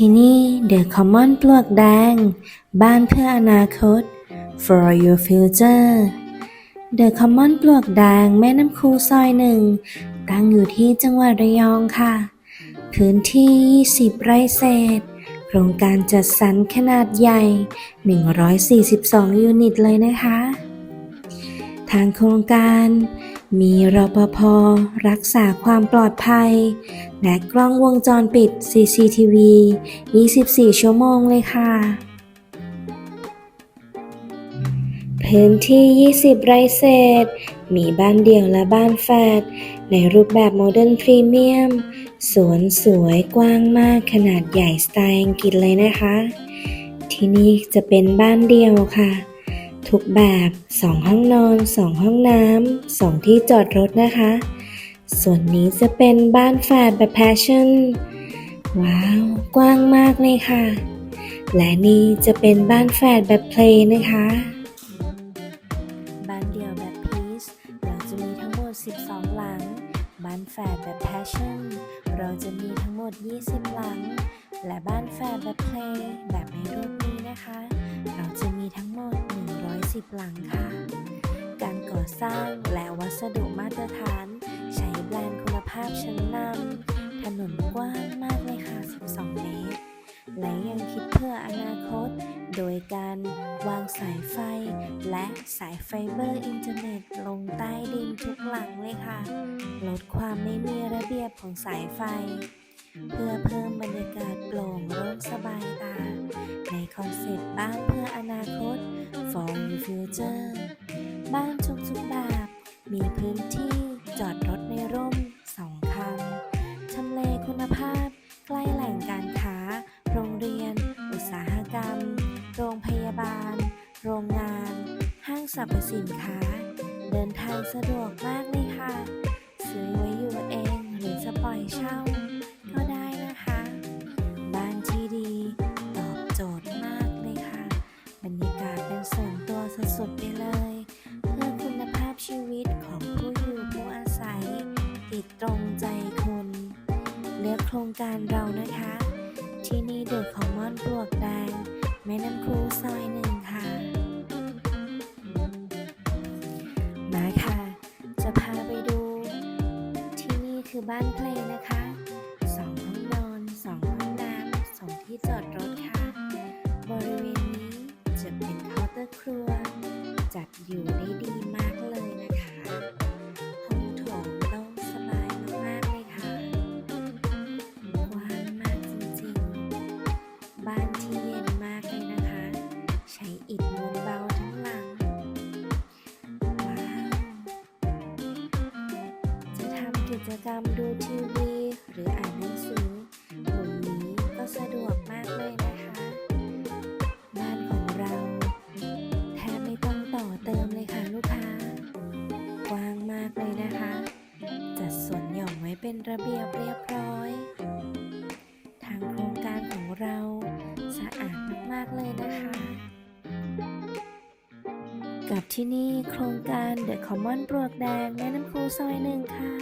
ที่นี่เดอะคอมมอนปลวกแดง บ้านเพื่ออนาคต for your future เดอะคอมมอนปลวกแดงแม่น้ำคูซอยหนึ่ง ตั้งอยู่ที่จังหวัดระยองค่ะ พื้นที่ 20 ไร่เศษ โครงการจัดสรรขนาดใหญ่ 142 ยูนิตเลยนะคะ ทางโครงการ มีรปภรักษาความปลอดภัย และกล้องวงจรปิด CCTV 24 ชั่วโมงเลยค่ะ พื้นที่ 20 ไร่เศษ มีบ้านเดี่ยวและบ้านแฝดในรูปแบบโมเดิร์นพรีเมียม สวนสวยกว้างมากขนาดใหญ่สไตล์อังกฤษเลยนะคะ ที่นี่จะเป็นบ้านเดี่ยวค่ะ ทุกแบบ 2 ห้องนอน 2 ห้องน้ำ 2 ที่จอดรถนะคะ ส่วนนี้จะเป็นบ้านแฝดแบบแพชชั่น ว้าว กว้างมากเลยค่ะ และนี่จะเป็นบ้านแฝดแบบเพลย์นะคะ บ้านเดี่ยวแบบพีซเราจะมีทั้งหมด 12 หลัง บ้านแฝดแบบแพชชั่น เราจะมีทั้งหมด 20 หลัง และบ้านแฝดแบบเพลย์แบบในรูปนี้นะคะ 10 หลังค่ะ การก่อสร้างและวัสดุมาตรฐาน ใช้แบรนด์คุณภาพชั้นนำถนนกว้างมากเลยค่ะ 12 เมตร และยังคิดเพื่ออนาคต โดยการวางสายไฟ และสายไฟเบอร์อินเทอร์เน็ตลงใต้ดินทุกหลังเลยค่ะ ลดความไม่มีระเบียบของสายไฟ เพื่อเพิ่มบรรยากาศโปร่งโล่งสบายตา ในคอนเซ็ปต์บ้านเพื่ออนาคต for your future บ้านทุกๆแบบมีพื้นที่จอดรถในร่มสองคันทำเลคุณภาพ ใกล้แหล่งการค้า โรงเรียน อุตสาหกรรม โรงพยาบาล โรงงาน ห้างสรรพสินค้า เดินทางสะดวกมากเลยค่ะ ซื้อไว้อยู่เองหรือจะปล่อยเช่า ติดตรงใจคุณเลือกโครงการเรานะคะ ที่นี่เดอะคอมมอนปลวกแดงแม่น้ำคูซอยหนึ่งค่ะ มาค่ะ จะพาไปดู ที่นี่คือบ้านเพล จกรรมดูทีวี หรืออ่านหนังสือมุมนี้ก็สะดวกมากเลยนะคะ บ้านของเราแทบไม่ต้องต่อเติมเลยค่ะลูกค้า กว้างมากเลยนะคะ จัดสวนหย่อมไว้เป็นระเบียบเรียบร้อย ทางโครงการของเราสะอาดมากๆเลยนะคะ กับที่นี่โครงการ The Common ปลวกแดงแม่น้ำคูซอยหนึ่งค่ะ